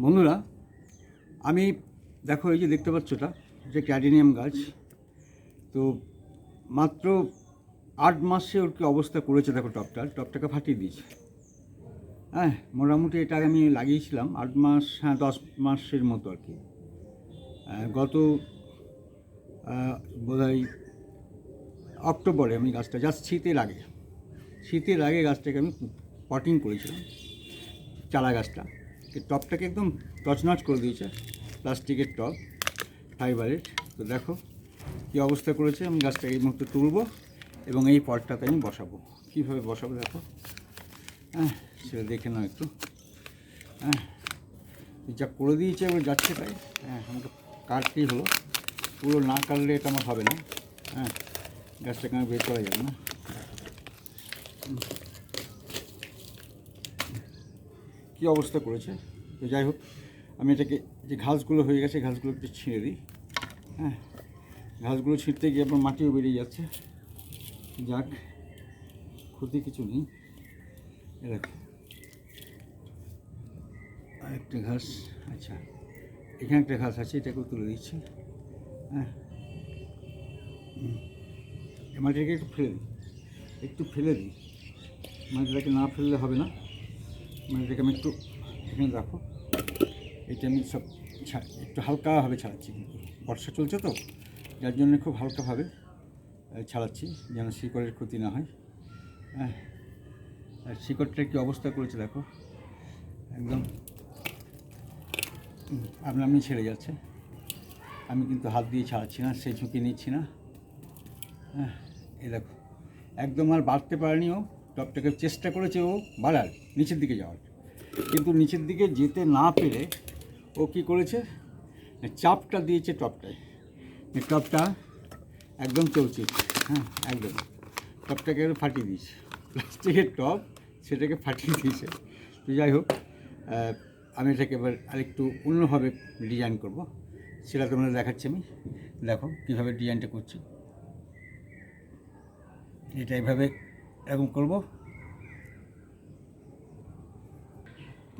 বন্ধুরা, আমি দেখো এই যে দেখতে পাচ্ছ এটা যে ক্যাডিনিয়াম গাছ। তো মাত্র আট মাসে ওর কি অবস্থা করেছে দেখো টপটা, টপটাকে ফাটিয়ে দিয়েছে। হ্যাঁ মোটামুটি এটা আমি লাগিয়েছিলাম আট মাস হ্যাঁ দশ মাসের মতো আর কি। গত বোধ হয় অক্টোবরে আমি গাছটা, জাস্ট শীতের আগে শীতের আগে গাছটাকে আমি পটিং করেছিলাম, চারা গাছটা। টপটাকে একদম তছনছ করে দিয়েছে, প্লাস্টিকের টপ ফাইবারের তো দেখো কী অবস্থা করেছে, আমি গাছটাকে এই মুহূর্তে তুলবো এবং এই পটটাতে আমি বসাবো। কীভাবে বসাবো দেখো? হ্যাঁ সেটা দেখে নাও একটু। হ্যাঁ যা করে দিয়েছে, এবার যাচ্ছে তাই। হ্যাঁ আমাকে কাটতেই হলো। পুরো না কাটলে এটা আমার হবে না। হ্যাঁ গাছটাকে আমার বের করা যাবে না। কী অবস্থা করেছে? তো যাই হোক, আমি এটাকে, যে ঘাসগুলো হয়ে গেছে, ঘাসগুলো একটু ছিঁড়ে দিই। হ্যাঁ ঘাসগুলো ছিঁড়তে গিয়ে আবার মাটিও বেরিয়ে যাচ্ছে। যাক, ক্ষতি কিছু নেই। এ দেখো আরেকটা ঘাস আচ্ছা এখানে একটা ঘাস আছে, এটাকেও তুলে দিচ্ছি। হ্যাঁ। মাটিটাকে একটু ফেলে দিই। একটু ফেলে দিই। মাটিটাকে না ফেললে হবে না। মাটিটাকে আমি একটু এখানে রাখো। এটা আমি সব একটু হালকাভাবে ছাড়াচ্ছি কিন্তু। বর্ষা চলছে তো, যার জন্য খুব হালকাভাবে ছাড়াচ্ছি, যেন শিকড়ের ক্ষতি না হয়। হ্যাঁ আর শিকড়টার কী অবস্থা করেছে দেখো। একদম আপনা আপনি ছেড়ে যাচ্ছে। আমি কিন্তু হাত দিয়ে ছাড়াচ্ছি না সেই ঝুঁকি নিচ্ছি না। হ্যাঁ এই দেখো, একদম আর বাড়তে পারেনি ও। টপটাকে চেষ্টা করেছে ও বাড়ার, নিচের দিকে যাওয়ার। কিন্তু নিচের দিকে যেতে না পেরে ও কী করেছে? চাপটা দিয়েছে টপটায়। টপটা একদম চলছে হ্যাঁ একদম। টপটাকে ফাটিয়ে দিয়েছে। প্লাস্টিকের টপ, সেটাকে ফাটিয়ে দিয়েছে। তো যাই হোক আমি এটাকে এবার আরেকটু অন্যভাবে ডিজাইন করব। সেটা তোমরা দেখাচ্ছি আমি। দেখো কীভাবে ডিজাইনটা করছি। এটা এইভাবে এরকম করব।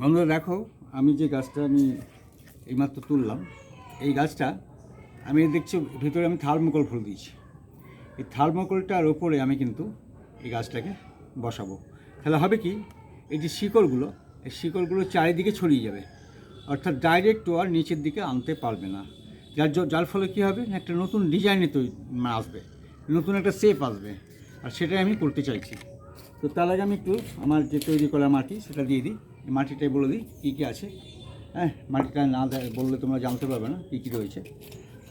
বন্ধুরা, দেখো, আমি যে গাছটা আমি এইমাত্র তুললাম, এই গাছটা আমি দেখছি, ভিতরে আমি থার্মোকল ফুল দিয়েছি। এই থার্মোকলটার ওপরে আমি কিন্তু এই গাছটাকে বসাবো। তাহলে হবে কি, এই যে শিকড়গুলো, এই শিকড়গুলো চারিদিকে ছড়িয়ে যাবে। অর্থাৎ ডাইরেক্ট আর নিচের দিকে আনতে পারবে না। যার যার ফলে কী হবে, একটা নতুন ডিজাইনে তৈরি আসবে। নতুন একটা শেপ আসবে। আর সেটাই আমি করতে চাইছি। তো তার আগে আমি একটু আমার যে তৈরি করা মাটি সেটা দিয়ে দিই। মাটিটাই বলে দিই কী কী আছে। হ্যাঁ মাটিটা না বললে তোমরা জানতে পারবে না কী কী রয়েছে।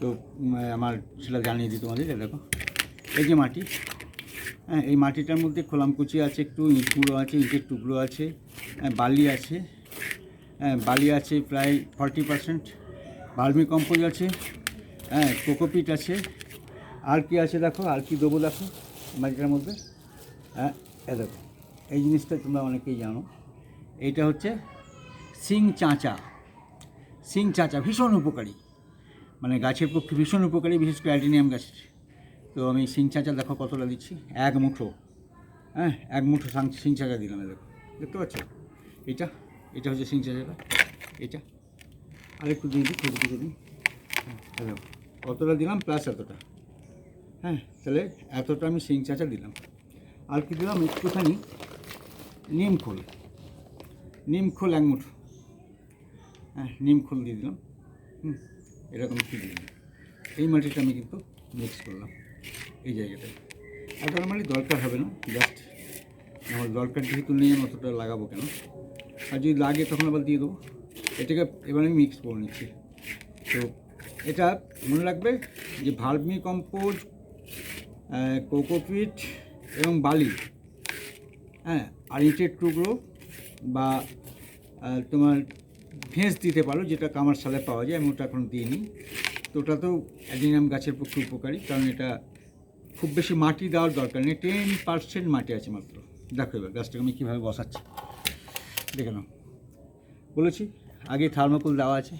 তো আমার সেটা জানিয়ে দিই তোমাদের দেখো। এই যে মাটি হ্যাঁ এই মাটিটার মধ্যে খোলামকুচি আছে একটু ইঁটগুলো আছে ইঁটের টুকরো আছে হ্যাঁ, বালি আছে। হ্যাঁ বালি আছে প্রায় ফর্টি পার্সেন্ট। ভার্মি কম্পোজ আছে হ্যাঁ কোকোপিট আছে। আর কি আছে দেখো আর কি দেবো দেখো। মাটিটার মধ্যে? হ্যাঁ এ দেখো, এই জিনিসটা তোমরা অনেকেই জানো। এইটা হচ্ছে সিং চাঁচা। সিং চাঁচা ভীষণ উপকারী। মানে গাছের পক্ষে ভীষণ উপকারী, বিশেষ করে অ্যাডিনিয়াম গাছের। তো আমি সিং চাঁচা দেখো কতটা দিচ্ছি? এক মুঠো। হ্যাঁ এক মুঠো সাং- সিং চাঁচা দিলাম দেখো। দেখতে পাচ্ছ? এটা এটা হচ্ছে সিং চাঁচাটা। এটা, আরেকটু দিয়ে দিই খুব দিয়ে দিই। হ্যাঁ কতটা দিলাম? প্লাস এতটা। হ্যাঁ তাহলে এতটা আমি সিং চাচা দিলাম। আর কি দিলাম? একটুখানি নিম খোল। নিম খোল এক মুঠো। হ্যাঁ নিম খোল দিয়ে দিলাম। হুম, এরকম কি দিলাম। এই মাটিটা আমি কিন্তু মিক্স করলাম এই জায়গাটায়। আর নর্মালি দরকার হবে না জাস্ট আমার দরকার যেহেতু নেই আমি অতটা লাগাবো কেন? আর যদি লাগে তখন আবার দিয়ে দেবো। এটাকে এবার আমি মিক্স করে নিচ্ছি। তো এটা মনে রাখবে যে ভার্মি কম্পোজ কোকোপিট এবং বালি হ্যাঁ আর ইটের টুকরো বা তোমার ভেঁস দিতে পারো, যেটা কামার সালে পাওয়া যায়, আমি ওটা এখন দিইনি। তো ওটাতেও অ্যাডিনিয়াম গাছের পক্ষে উপকারী, কারণ এটা খুব বেশি মাটি দেওয়ার দরকার নেই, টেন পার্সেন্ট মাটি আছে মাত্র। দেখো এবার গাছটাকে আমি কীভাবে বসাচ্ছি। দেখে নাও। বলেছি, আগে থার্মোকল দেওয়া আছে।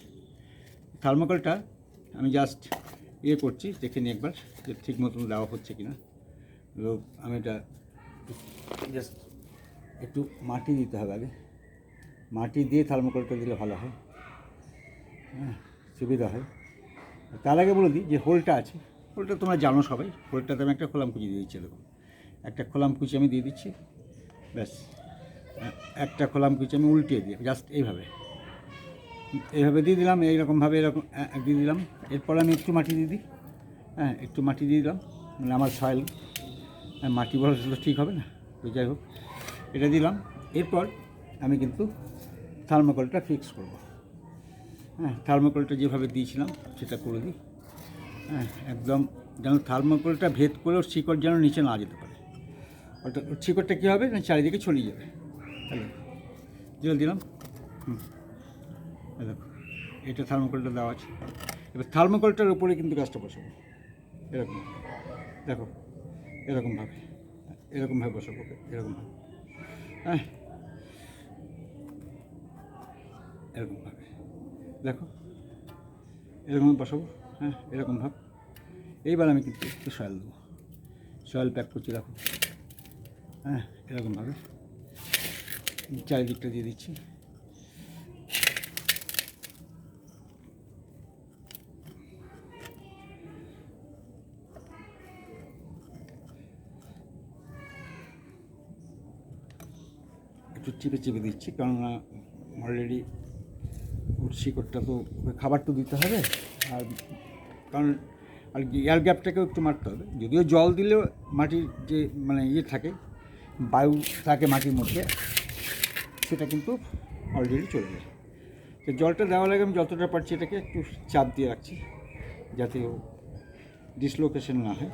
থার্মোকলটা আমি জাস্ট ইয়ে করছি, দেখে নিই একবার যে ঠিক মতন দেওয়া হচ্ছে কি না তো আমি এটা জাস্ট একটু মাটি দিতে হবে আগে। মাটি দিয়ে থার্মোকলটা দিলে ভালো হয়। হ্যাঁ সুবিধা হয়। তার আগে বলে দিই যে হোলটা আছে, হোলটা তোমরা জানো সবাই। হোলটাতে আমি একটা খোলাম কুচি দিয়ে দিচ্ছি দেখুন একটা খোলাম কুচি আমি দিয়ে দিচ্ছি। ব্যাস একটা খোলাম কুচি আমি উল্টিয়ে দিই জাস্ট এইভাবে। এইভাবে দিয়ে দিলাম এইরকমভাবে এরকম দিয়ে দিলাম। এরপর আমি একটু মাটি দিয়ে দিই। হ্যাঁ একটু মাটি দিয়ে দিলাম। মানে আমার সয়েল হ্যাঁ, মাটি বলা তো ঠিক হবে না তো যাই হোক এটা দিলাম। এরপর আমি কিন্তু থার্মোকলটা ফিক্স করব। হ্যাঁ থার্মোকলটা যেভাবে দিয়েছিলাম সেটা করে দিই। হ্যাঁ একদম যেন থার্মোকলটা ভেদ করেও শিকড় যেন নিচে না যেতে পারে। অর্থাৎ শিকড়টা কী হবে? না চারিদিকে ছড়িয়ে যাবে। জল দিলাম। হুম। দেখো, এটা থার্মোকলটা দেওয়া আছে। এবার থার্মোকলটার উপরে কিন্তু গাছটা বসাবো। এরকম। দেখো, এরকমভাবে এরকমভাবে বসাবো এরকমভাবে। হ্যাঁ? এরকমভাবে। দেখো এরকম বসাবো। হ্যাঁ এরকম ভাব এইবার আমি কিন্তু একটু সয়েল দেবো। সয়েল প্যাক করছি, দেখো। হ্যাঁ এরকমভাবে। চারিদিকটা দিয়ে দিচ্ছি। একটু চিপে চিপে দিচ্ছি, কেননা অলরেডি ওর শিকড়টা তো খাবার তো দিতে হবে, আর কারণ আর এয়ার গ্যাপটাকেও একটু মারতে হবে। যদিও জল দিলেও মাটির যে মানে ইয়ে থাকে, বায়ু থাকে মাটির মধ্যে, সেটা কিন্তু অলরেডি চলে যায় তো জলটা দেওয়ার আগে আমি যতটা পারছি এটাকে একটু চাপ দিয়ে রাখছি, যাতে ডিসলোকেশন না হয়।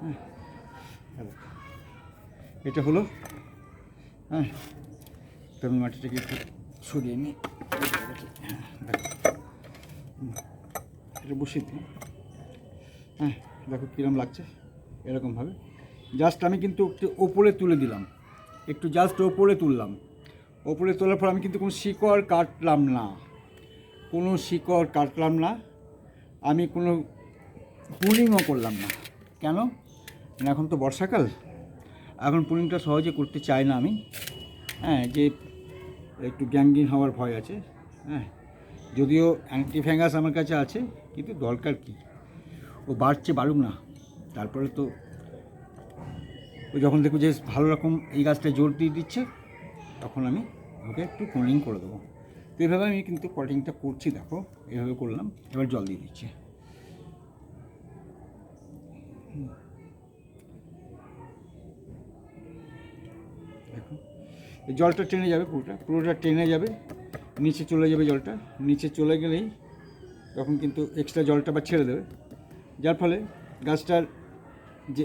হ্যাঁ এটা হলো হ্যাঁ। তো আমি মাটিটাকে একটু সরিয়ে নিই। এটা বসিয়ে দিই। হ্যাঁ দেখো কীরকম লাগছে এরকমভাবে জাস্ট আমি কিন্তু একটু ওপরে তুলে দিলাম। একটু জাস্ট ওপরে তুললাম। ওপরে তোলার পর আমি কিন্তু কোনো শিকড় কাটলাম না। কোনো শিকড় কাটলাম না। আমি কোনো পুলিংও করলাম না। কেন? এখন তো বর্ষাকাল। এখন পুলিংটা সহজে করতে চাই না আমি। হ্যাঁ যে একটু গ্যাঙ্গিন হওয়ার ভয় আছে হ্যাঁ? যদিও অ্যান্টিফ্যাঙ্গাস আমার কাছে আছে, কিন্তু দরকার কি? ও বাড়ছে, বাড়ুক না। তারপরে তো ও যখন দেখব যে ভালো রকম এই গাছটা জোর দিয়ে দিচ্ছে, তখন আমি ওকে একটু কোনিং করে দেবো। তো এইভাবে আমি কিন্তু পটিংটা করছি, দেখো, এভাবে করলাম, এবার জল দিয়ে দিচ্ছি দেখো এই জলটা টেনে যাবে পুরোটা। পুরোটা টেনে যাবে, নিচে চলে যাবে জলটা। নিচে চলে গেলেই তখন কিন্তু এক্সট্রা জলটা আবার ছেড়ে দেবে। যার ফলে গাছটার যে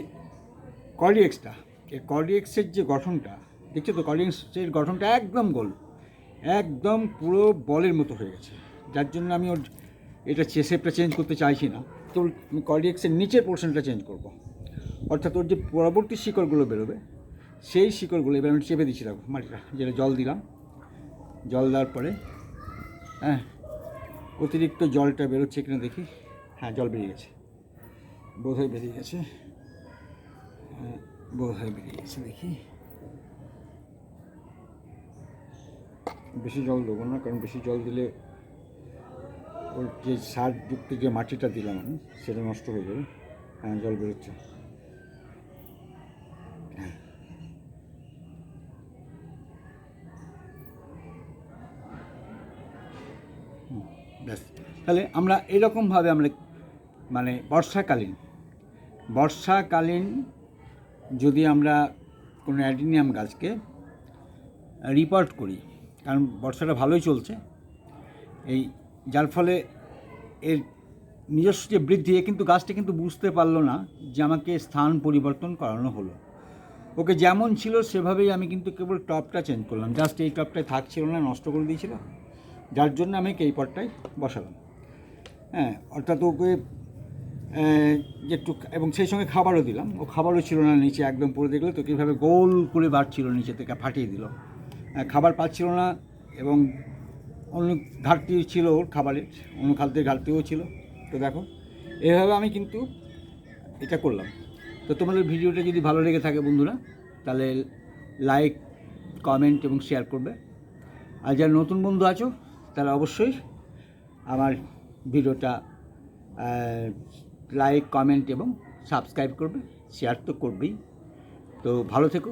কর্ডিএক্সটা এই কর্ডিএক্সের যে গঠনটা, দেখছ তো কর্ডিএক্সের গঠনটা একদম গোল, একদম পুরো বলের মতো হয়ে গেছে। যার জন্য আমি ওর এটা শেপটা চেঞ্জ করতে চাইছি না। তো আমি কর্ডিএক্সের নিচের পোর্শনটা চেঞ্জ করব। অর্থাৎ ওর যে পরবর্তী শিকড়গুলো বেরোবে সেই শিকড়গুলো এবার আমি চেপে দিচ্ছি দেখো মাটিটা যেটা জল দিলাম। জল দেওয়ার পরে হ্যাঁ অতিরিক্ত জলটা বেরোচ্ছে কিনা দেখি। হ্যাঁ জল বেরিয়ে গেছে। বোধহয় বেরিয়ে গেছে। হ্যাঁ, বোধহয় বেরিয়ে গেছে দেখি। বেশি জল দেবো না কারণ বেশি জল দিলে ওর যে সারযুক্ত যে মাটিটা দিলাম আমি সেটা নষ্ট হয়ে যাবে। হ্যাঁ জল বেরোচ্ছে হ্যাঁ হুম, ব্যাস তাহলে আমরা এরকমভাবে আমরা মানে বর্ষাকালীন বর্ষাকালীন যদি আমরা কোনো অ্যাডিনিয়াম গাছকে রিপোর্ট করি, কারণ বর্ষাটা ভালোই চলছে, এই যার ফলে এর নিজস্ব যে বৃদ্ধি, এ কিন্তু গাছটা কিন্তু বুঝতে পারল না যে আমাকে স্থান পরিবর্তন করানো হলো। ওকে যেমন ছিল সেভাবেই আমি কিন্তু কেবল টপটা চেঞ্জ করলাম। জাস্ট এই টপটায় থাকছিল না, নষ্ট করে দিয়েছিল। যার জন্য আমি এই পটটাই বসালাম। হ্যাঁ অর্থাৎ ওকে একটু এবং সেই সঙ্গে খাবারও দিলাম। ও খাবারও ছিল না নিচে, একদম পড়ে দেখলে তো কীভাবে গোল করে বাড়ছিল নিচে থেকে, ফাটিয়ে দিল। খাবার পাচ্ছিল না, এবং অন্য ঘাটতি ছিল ওর খাবারের, অন্য খাদ্যের ঘাটতিও ছিল। তো দেখো, এভাবে আমি কিন্তু এটা করলাম। তো তোমাদের ভিডিওটা যদি ভালো লেগে থাকে বন্ধুরা, তাহলে লাইক, কমেন্ট এবং শেয়ার করবে। আর যারা নতুন বন্ধু আছো, তারা অবশ্যই আমার ভিডিওটা লাইক কমেন্ট এবং সাবস্ক্রাইব করবে শেয়ার তো করবেই। তো ভালো থেকো।